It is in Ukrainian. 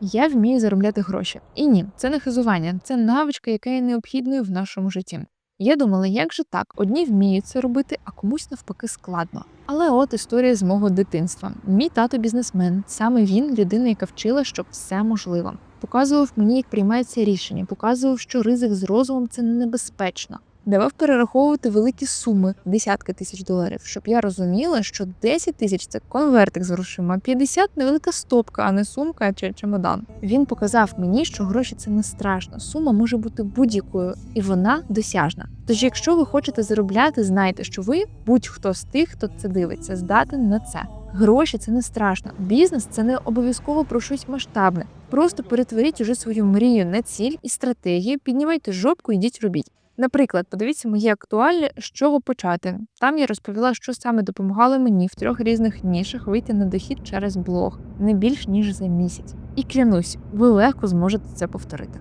Я вмію заробляти гроші. І ні, це не хизування, це навичка, яка є необхідною в нашому житті. Я думала, як же так? Одні вміють це робити, а комусь навпаки складно. Але от історія з мого дитинства. Мій тато бізнесмен, саме він людина, яка вчила, що все можливо. Показував мені, як приймається рішення, показував, що ризик з розумом це небезпечно. Давав перераховувати великі суми, десятки тисяч доларів, щоб я розуміла, що 10 тисяч це конвертик з грошима, а 50 – невелика стопка, а не сумка чи чемодан. Він показав мені, що гроші це не страшно. Сума може бути будь-якою, і вона досяжна. Тож, якщо ви хочете заробляти, знайте, що ви будь-хто з тих, хто це дивиться, здатен на це. Гроші це не страшно. Бізнес це не обов'язково про щось масштабне. Просто перетворіть уже свою мрію на ціль і стратегію, піднімайте жопку, ідіть робіть. Наприклад, подивіться мої актуальні, з чого почати. Там я розповіла, що саме допомагало мені в трьох різних нішах вийти на дохід через блог не більш ніж за місяць. І клянусь, ви легко зможете це повторити.